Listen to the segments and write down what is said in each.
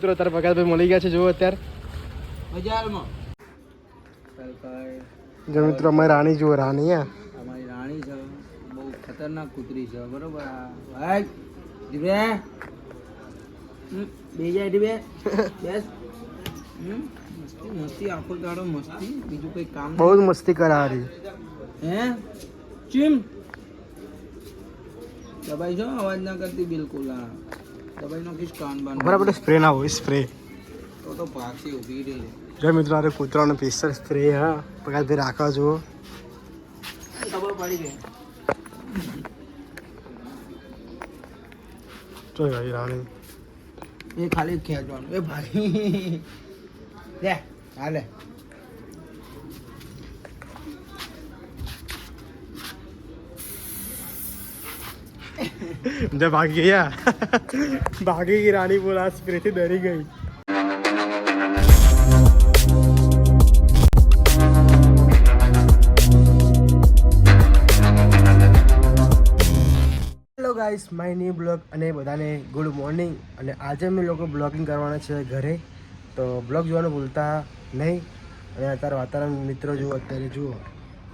મિત્રો તારા પગારભાઈ મળી ગયા છે જુઓ અત્યારે. બજારમાં. જો મિત્રો અમારી રાણી જુઓ રાણી હે. અમારી રાણી છે. બહુ ખતરનાક કૂતરી છે બરોબર? ભાઈ ડીબે બે જાય ડીબે બેસ. મસ્તી મસ્તી આખો દાડો મસ્તી. બીજું કઈ કામ બહુ જ મસ્તી કરાવી. હે? ચીમ. દબાઈ જો અવાજ ના કરતી બિલકુલ હા. દબાઈ કિસ કાન બાન. બરાબર સ્પ્રે ના હોય સ્પ્રે તો તો ભાગશે ઊભી રહી. જો મિત્રો અરે કૂતરાનો સ્પેશિયલ સ્પ્રે હા. પગારભાઈ રાખવા જુઓ. ખબર પડી ગઈ. ભાઈ રાણી. એ ખાલી ખેંચવાનું. એ ભાઈ. લે હાલે. જે ભાગી ગયા ભાગી ગઈ રાણી બોલા સ્પ્રે થી ડરી ગઈ ગાઈસ માય ન્યુ બ્લોગ અને બધાને ગુડ મોર્નિંગ અને આજે અમે લોકો બ્લોગિંગ કરવાના છે ઘરે. તો બ્લોગ જોવાનું ભૂલતા નહીં. અને અત્યારે વાતાવરણ મિત્રો જુઓ, અત્યારે જુઓ.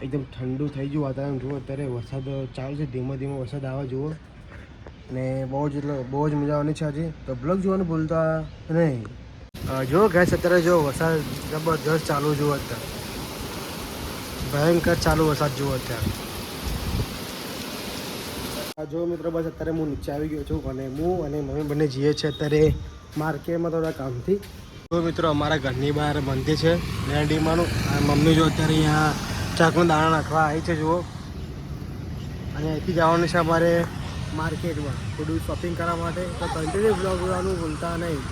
એકદમ ઠંડુ થઈ ગયું વાતાવરણ, જુઓ અત્યારે વરસાદ ચાલુ છે, ધીમો ધીમો વરસાદ આવે, જુઓ. અને બહુ જ એટલે બહુ જ મજા આવવાની છે આજે. તો બ્લોગ જોવાનું ભૂલતા નહીં. જો ગેસ અત્યારે જો વરસાદ જબરદસ્ત ચાલુ જુઓ અત્યારે. ભયંકર ચાલુ વરસાદ જુઓ અત્યારે. જો મિત્રો, બસ અત્યારે હું નીચે આવી ગયો છું અને હું અને મમ્મી બંને જઈએ છીએ અત્યારે માર્કેટમાં થોડા કામથી. જો મિત્રો, અમારા ઘરની બહાર બંધી છે લેન્ડીમાંનું મમ્મી જો અત્યારે અહીંયા ચાકનું દાણા નાખવા આવી છે, જુઓ. અને અહીંથી જવાનું છે અમારે માર્કેટમાં થોડું શોપિંગ કરવા માટે તો કન્ટિન્યુ બ્લોગ જોવાનું ભૂલતા નહીં.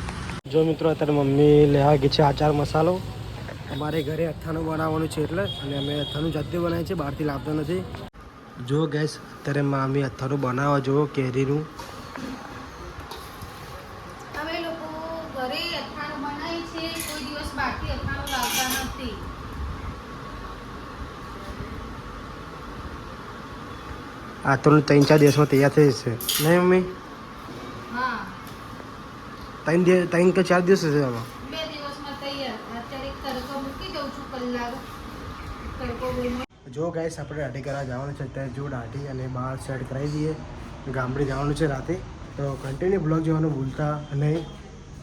જો મિત્રો અત્યારે મમ્મી લેવા ગઈ છે આચાર મસાલો. અમારે ઘરે અથાણું બનાવવાનું છે એટલે અને અમે અથાણું જાતે બનાવીએ છીએ બહારથી લાવતા નથી. જો ગેસ અત્યારે મામી અથાણું બનાવવા જુઓ કેરીનું અમે લોકો ઘરે અથાણું બનાવીએ છીએ કોઈ દિવસ બહારથી અથાણું લાવતા નથી આ તો ત્રણ ચાર દિવસમાં તૈયાર થઈ જશે. નહીં મમ્મી? ત્રણ દિવસ ત્રણ કે ચાર દિવસ હશે આમાં? બે દિવસમાં તૈયાર. અત્યારે એક તડકો મૂકી દઉં છું કલાક તડકો ગરમ જો ગાઈસ આપણે દાઢી કરવા જવાનું છે અત્યારે જો દાઢી અને બહાર સેટ કરાવી દઈએ. ગામડે જવાનું છે રાતે. તો કન્ટિન્યુ બ્લોગ જોવાનું ભૂલતા નહીં.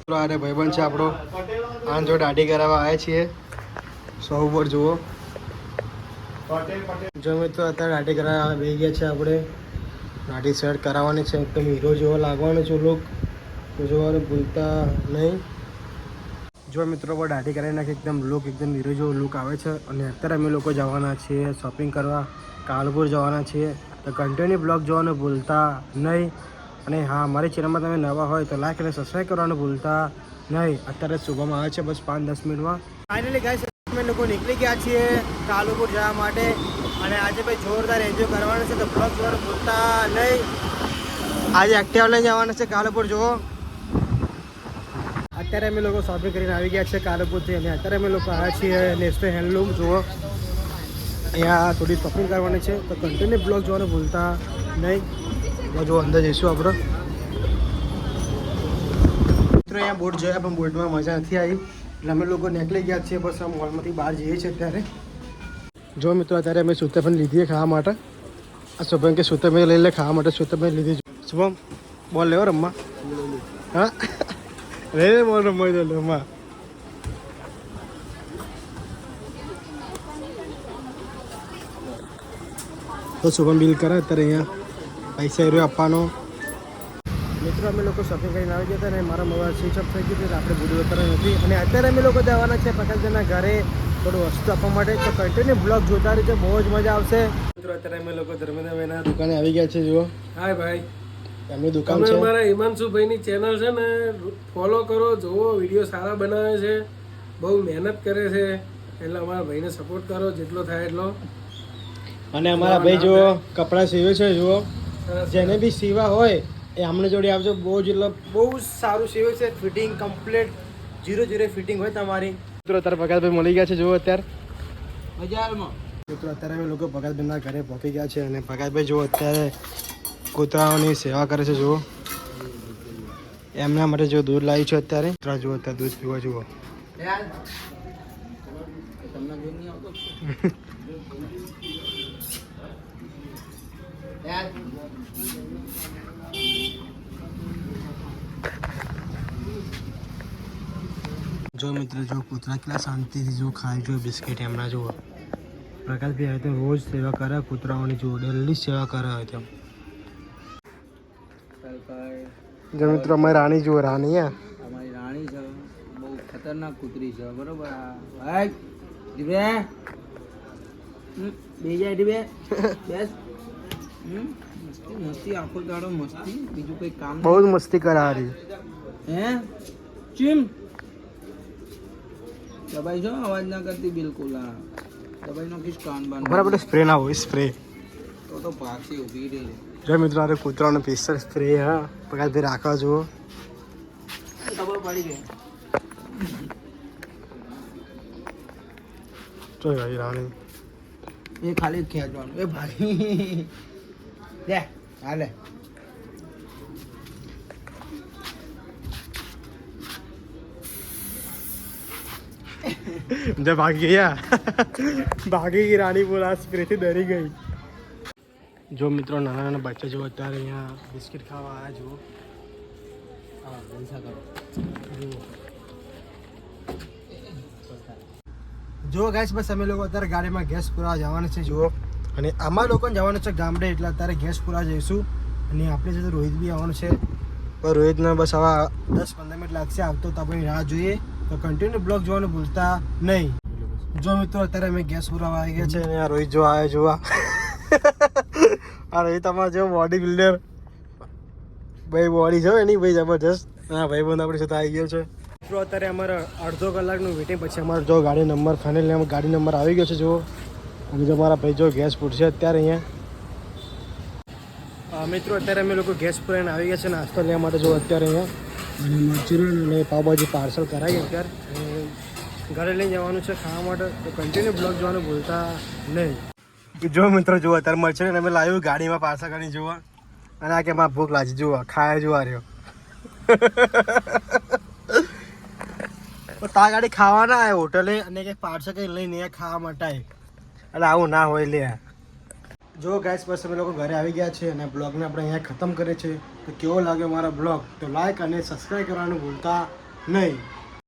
તો અરે ભાઈબંધ છે આપણો. આન જો દાઢી કરાવવા આવ્યા છીએ. સો ઉપર જુઓ. જો મિત્રો, અત્યારે દાઢી કરાવવા બેસી ગયા છે આપણે. દાઢી સેટ કરાવવાની છે. એકદમ હીરો જેવો લાગવાનો છે લુક તો જોવાનું ભૂલતા નહીં. જો મિત્રો પણ દાઢી કરાવી નાખી, એકદમ લુક એકદમ હીરો જેવો લુક આવે છે. અને અત્યારે અમે લોકો જવાના છીએ શોપિંગ કરવા. કાલપુર જવાના છીએ. તો કન્ટિન્યુ બ્લોગ જોવાનું ભૂલતા નહીં. અને હા મારી ચેનલમાં તમે નવા હોય તો લાઈક અને સબસ્ક્રાઈબ કરવાનું ભૂલતા નહીં. અત્યારે શુભમ આવે છે બસ પાંચ દસ મિનિટમાં. ફાઇનલી ગાઈસ અમે લોકો નીકળી ગયા છીએ કાલુપુર જવા માટે. અને આજે ભાઈ જોરદાર એન્જોય કરવાનું છે તો બ્લોગ જોવાનું ભૂલતા નહીં. આજે એક્ટિવા લઈને જવાના છે કાલુપુર, જુઓ. અત્યારે અમે લોકો શોપિંગ કરીને આવી ગયા છે કાલુપુરથી અને અત્યારે અમે લોકો આવ્યા છીએ નેસ્ટો હેન્ડલૂમ, જુઓ. અહીંયા થોડી શોપિંગ કરવાની છે તો કન્ટિન્યુ બ્લોગ જોવાનું ભૂલતા નહીં. જો અંદર જઈશું આપણે. મિત્રો, અહીંયા બોટ જોયા પણ બોટમાં મજા નથી આવી. એટલે અમે લોકો નીકળી ગયા છીએ, બસ આ મોલમાંથી બહાર જઈએ છીએ અત્યારે. જો મિત્રો, અત્યારે અમે સુતરફેન લીધી છે ખાવા માટે. આ શુભમ કે સુતરફેન લઈ લે, ખાવા માટે સુતરફેન લીધી. શુભમ, બોલ લેવો રમવા. હા? રે બોલ રમવા દે રમવા. તો શુભમ બિલ કરે, અત્યારે અહીંયા પૈસા એ આપવાનો. મિત્રો અમે લોકો શોપિંગ કરીને આવી ગયા હતા અને મારા મોબાઈલ સ્વિચ ઓફ થઈ ગયું એટલે આપણે વીડિયો કરતા નથી. અને અત્યારે અમે લોકો જવાના છે પ્રકાશજીના ઘરે. થોડું વસ્તુ આપવા માટે. તો કન્ટિન્યુ બ્લોગ જોતા રહેજો બહુ જ મજા આવશે. મિત્રો અત્યારે અમે લોકો ધર્મેન્દ્ર ભાઈના દુકાને આવી ગયા છે જુઓ. હાય ભાઈ. એમની દુકાન છે. અમારા હિમાંશુભાઈની ચેનલ છે ને ફોલો કરો જોવો વીડિયો સારા બનાવે છે બહુ મહેનત કરે છે. એટલે અમારા ભાઈને સપોર્ટ કરો જેટલો થાય એટલો. અને અમારા ભાઈ જુઓ કપડાં સીવે છે જુઓ. જેને બી સીવા હોય એ અમને જોડે આવજો. બહુ જ એટલે બહુ સારું સેવ છે. Fitting complete zero zero fitting હોય તમારી. મિત્રો અત્યારે ભગતભાઈ મળી ગયા છે. જુઓ અત્યારે. બજારમાં. મિત્રો અત્યારે અમે લોકો ભગતભાઈના ઘરે પહોંચી ગયા છે અને ભગતભાઈ જુઓ અત્યારે કૂતરાઓની સેવા કરે છે. જુઓ. એમના માટે જો દૂધ લાવી છે અત્યારે. કૂતરા જુઓ અત્યારે દૂધ પીવો જુઓ. તમને જોઈ નહીં આવતો યાર જો મિત્ર જો કૂતરા કેટલા શાંતિથી જો ખાય જો બિસ્કિટ એમના જુઓ. પ્રકાશભાઈ હવે તો રોજ સેવા કરે કૂતરાઓની જુઓ ડેલી સેવા કરે હવે તો. કઈ જો મિત્રો અમારી રાણી જુઓ રાણી હે. અમારી રાણી છે બહુ ખતરનાક કૂતરી છે બરોબર? આ ભાઈ દીવે બે જાય દીવે બેસ. હમ, મસ્તી મસ્તી આખો દાડો મસ્તી. બીજું કઈ કામ બહુ જ મસ્તી કરાવી. હે? ચીમ. દબાઈ જો અવાજ ના કરતી બિલકુલ હા. દબાઈ નાખીશ કાન બાન બરાબર સ્પ્રે ના હોય સ્પ્રે તો તો પાછી ઊભી રહી. જો મિત્રો અરે કૂતરાનો સ્પેશિયલ સ્પ્રે હા. પ્રકાશભાઈ રાખવા જુઓ. ખબર પડી ગઈ. તો ભાઈ રાણી. એ ખાલી ખેંચવાનું. એ ભાઈ. લે હાલે. જે ભાગી ગયા ભાગી ગઈ રાણી બોલા સ્પ્રેથી ડરી ગઈ જો મિત્રો નાના નાના બચ્ચા જો અત્યારે અહીંયા બિસ્કિટ ખાવા આવ્યા જુઓ જો ગાઈસ બસ અમે લોકો અત્યારે ગાડીમાં ગેસ પૂરા જવાના છે જુઓ અને આમાં લોકોને જવાનું છે ગામડે એટલે અત્યારે ગેસ પૂરા જઈશું અને આપણે સાથે રોહિત બી આવવાનું છે પણ રોહિતને બસ આવા દસ પંદર મિનિટ લાગશે આવતો તો આપણે રાહ જોઈએ તો કન્ટિન્યુ બ્લોગ જોવાનું ભૂલતા નહીં. જો મિત્રો, અત્યારે અમે ગેસ પુરાવા આવી ગયા છે અને આ રોહિત જો આવે જોવા. આ રોહિત અમારા જેવો બોડી બિલ્ડર ભાઈ બોડી જો એની, ભાઈ જબરજસ્ત. હા ભાઈ બંધ આપણી સાથે આવી ગયો છે. મિત્રો, અત્યારે અમારે અડધો કલાકનું વેટિંગ પછી અમારો જો ગાડી નંબર ફાઇનલી અમે ગાડી નંબર આવી ગયો છે, જુઓ. અને જો મારા ભાઈ જો ગેસ પૂરશે અત્યારે અહીંયા. મિત્રો, અત્યારે અમે લોકો ગેસ પૂરાઈને આવી ગયા છે નાસ્તો લેવા માટે જો અત્યારે અહીંયા. અને મંચુરિયન અને પાવભાજી પાર્સલ કરાવી અત્યારે. ઘરે લઈ જવાનું છે ખાવા માટે. તો કન્ટિન્યુ બ્લોગ જોવાનું ભૂલતા નહીં. જો મિત્રો, જુઓ, અત્યારે મંચુરિયન અમે લાવ્યું ગાડીમાં પાર્સલ કરીને જોવા અને આ કે મારા ભૂખ લાગી, જુઓ, ખાયા જોવા રહ્યો. તા ગાડી ખાવાના આવે હોટલે અને કંઈક પાર્સલ કંઈ લઈને ખાવા માટે. એટલે આવું ના હોય, લે. જો ગાઈસ બસ અમે લોકો ઘરે આવી ગયા છે અને બ્લોગને આપણે અહીંયા ખતમ કરીએ છીએ. તો કેવો લાગ્યો મારા બ્લોગ? તો લાઈક અને સબસ્ક્રાઈબ કરવાનું ભૂલતા નહીં.